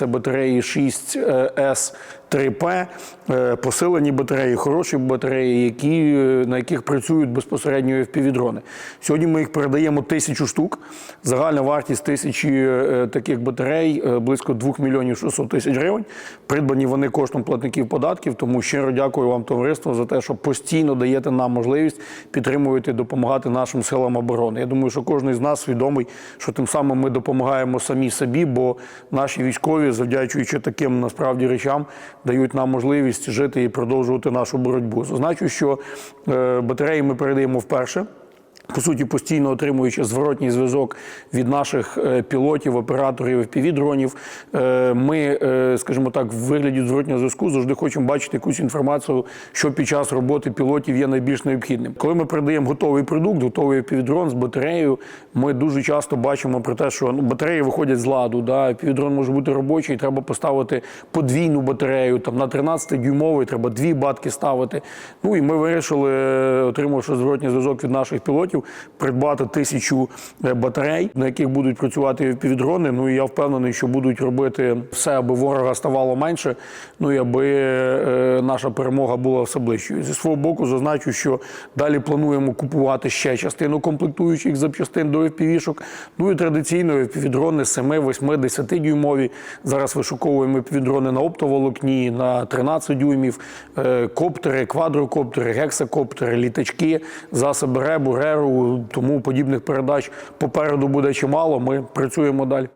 це батареї 6С 3П, е, посилені батареї, хороші батареї, які, е, на яких працюють безпосередньо FPV-дрони. Сьогодні ми їх передаємо тисячу штук. Загальна вартість тисячі е, таких батарей близько 2 мільйонів 600 тисяч гривень. Придбані вони коштом платників податків. Тому щиро дякую вам, товариство, за те, що постійно даєте нам можливість підтримуєте, допомагати нашим силам оборони. Я думаю, що кожен з нас свідомий, що тим самим ми допомагаємо самі собі, бо наші військові, завдячуючи таким насправді речам, дають нам можливість жити і продовжувати нашу боротьбу. Зазначу, що е, батареї ми передаємо вперше. По суті, постійно отримуючи зворотній зв'язок від наших е, пілотів, операторів FPV-дронів, е, ми, е, скажімо так, в вигляді зворотнього зв'язку завжди хочемо бачити якусь інформацію, що під час роботи пілотів є найбільш необхідним. Коли ми передаємо готовий продукт, готовий FPV-дрон з батареєю, ми дуже часто бачимо про те, що ну, батареї виходять з ладу. Да? FPV-дрон може бути робочий, треба поставити подвійну батарею. Там на 13-дюймовий треба дві батки ставити. Ну і ми вирішили, отримавши зворотній зв'язок від наших пілотів, придбати тисячу е, батарей, на яких будуть працювати півдрони. Ну і я впевнений, що будуть робити все, аби ворога ставало менше. Ну і аби е, наша перемога була все ближчою. Зі свого боку, зазначу, що далі плануємо купувати ще частину комплектуючих запчастин до FPV-шок. Ну і традиційно FPV-дрони 7, 8, 10 дюймові. Зараз вишуковуємо FPV-дрони на оптоволокні, на 13 дюймів, е, коптери, квадрокоптери, гексакоптери, літачки, засоби РЕБу, РЕРу, тому подібних передач попереду буде чимало. Ми працюємо далі.